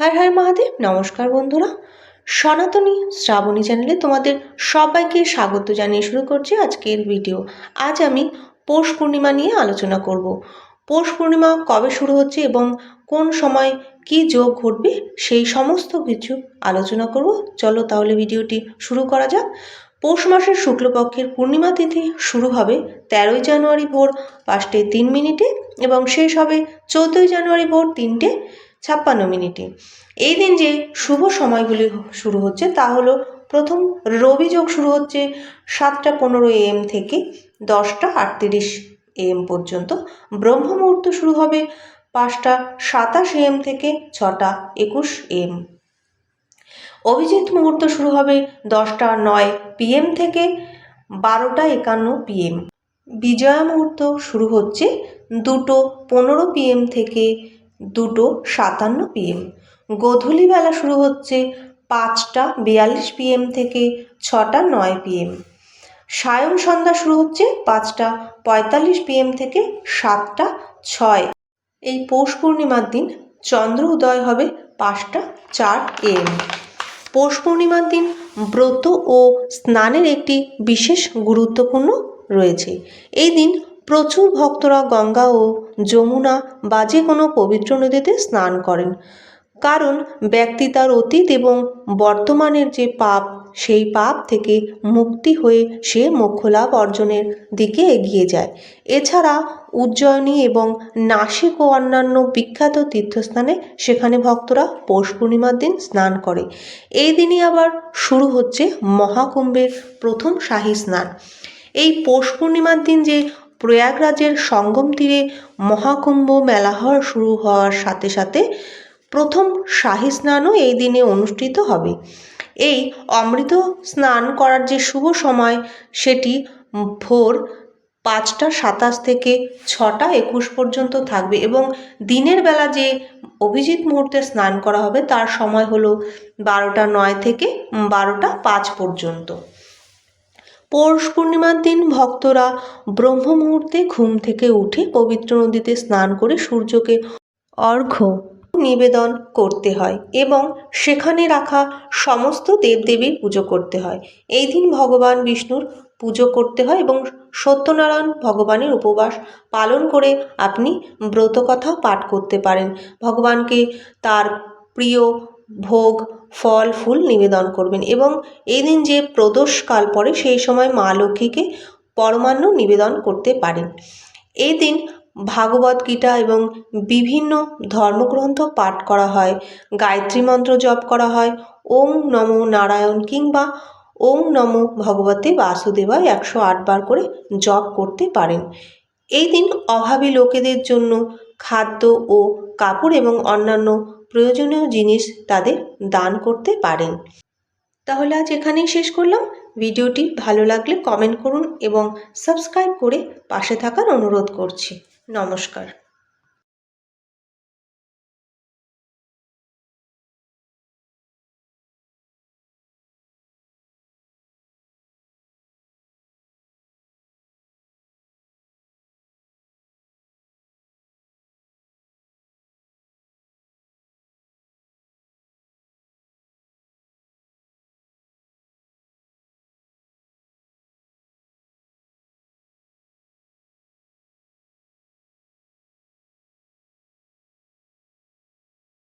হর হর মহাদেব, নমস্কার বন্ধুরা। সনাতনী শ্রাবণী চ্যানেলে তোমাদের সবাইকে স্বাগত জানিয়ে শুরু করছি আজকের ভিডিও। আজ আমি পৌষ পূর্ণিমা নিয়ে আলোচনা করব। পৌষ পূর্ণিমা কবে শুরু হচ্ছে এবং কোন সময় কি যোগ ঘটবে সেই সমস্ত কিছু আলোচনা করব। চলো তাহলে ভিডিওটি শুরু করা যাক। পৌষ মাসের শুক্লপক্ষের পূর্ণিমা তিথি শুরু হবে তেরোই জানুয়ারি ভোর পাঁচটে তিন মিনিটে এবং শেষ হবে চৌদ্দই জানুয়ারি ভোর তিনটে। ছাপ্পান্ন মিনিটে। এই দিন যে শুভ সময়গুলি শুরু হচ্ছে তা হলো প্রথম রবি যোগ শুরু হচ্ছে সাতটা পনেরো এম থেকে দশটা আটত্রিশ এম পর্যন্ত। ব্রহ্ম মুহূর্ত শুরু হবে পাঁচটা সাতাশ এম থেকে ছটা একুশ এম। অভিজিৎ মুহূর্ত শুরু হবে দশটা নয় পিএম থেকে বারোটা একান্ন পিএম বিজয়া মুহূর্ত শুরু হচ্ছে দুটো পনেরো পিএম থেকে দুটো সাতান্ন পিএম গোধূলি বেলা শুরু হচ্ছে পাঁচটা বিয়াল্লিশ পিএম থেকে ছটা নয় পিএম সায়ন সন্ধ্যা শুরু হচ্ছে পাঁচটা পঁয়তাল্লিশ পিএম থেকে সাতটা ছয়। এই পৌষ পূর্ণিমার দিন চন্দ্র উদয় হবে পাঁচটা চার এম পৌষ পূর্ণিমার দিন ব্রত ও স্নানের একটি বিশেষ গুরুত্বপূর্ণ রয়েছে। এই দিন প্রচুর ভক্তরা গঙ্গা ও যমুনা বা যে কোনো পবিত্র নদীতে স্নান করেন। কারণ ব্যক্তি তার অতীত এবং বর্তমানের যে পাপ, সেই পাপ থেকে মুক্তি হয়ে সে মোক্ষলাভ অর্জনের দিকে এগিয়ে যায়। এছাড়া উজ্জয়িনী এবং নাসিক ও অন্যান্য বিখ্যাত তীর্থস্থানে সেখানে ভক্তরা পৌষ পূর্ণিমার দিন স্নান করে। এই দিনই আবার শুরু হচ্ছে মহাকুম্ভের প্রথম শাহী স্নান। এই পৌষ পূর্ণিমার দিন যে প্রয়াগরাজের সঙ্গম তীরে মহাকুম্ভ মেলা হওয়া শুরু হওয়ার সাথে সাথে প্রথম শাহী স্নানও এই দিনে অনুষ্ঠিত হবে। এই অমৃত স্নান করার যে শুভ সময়, সেটি ভোর পাঁচটা সাতাশ থেকে ছটা একুশ পর্যন্ত থাকবে এবং দিনের বেলা যে অভিজিৎ মুহূর্তে স্নান করা হবে, তার সময় হলো বারোটা নয় থেকে বারোটা পাঁচ পর্যন্ত। পৌষ পূর্ণিমার দিন ভক্তরা ব্রহ্ম মুহূর্তে ঘুম থেকে উঠে পবিত্র নদীতে স্নান করে সূর্যকে অর্ঘ্য নিবেদন করতে হয় এবং সেখানে রাখা সমস্ত দেবদেবীর পুজো করতে হয়। এই দিন ভগবান বিষ্ণুর পুজো করতে হয় এবং সত্যনারায়ণ ভগবানের উপবাস পালন করে আপনি ব্রতকথাও পাঠ করতে পারেন। ভগবানকে তার প্রিয় ভোগ, ফল, ফুল নিবেদন করবেন এবং এই দিন যে প্রদোষকাল পড়ে সেই সময় মা লক্ষ্মীকে পরমান্ন নিবেদন করতে পারেন। এই দিন ভাগবত গীতা এবং বিভিন্ন ধর্মগ্রন্থ পাঠ করা হয়, গায়ত্রী মন্ত্র জপ করা হয়, ওম নমো নারায়ণ কিংবা ওম নমো ভগবতে বাসুদেবায় একশো আটবার করে জপ করতে পারেন। এই দিন অভাবী লোকেদের জন্য খাদ্য ও কাপড় এবং অন্যান্য প্রয়োজনীয় জিনিস তাদের দান করতে পারেন। তাহলে আজ এখানেই শেষ করলাম। ভিডিওটি ভালো লাগলে কমেন্ট করুন এবং সাবস্ক্রাইব করে পাশে থাকার অনুরোধ করছি। নমস্কার।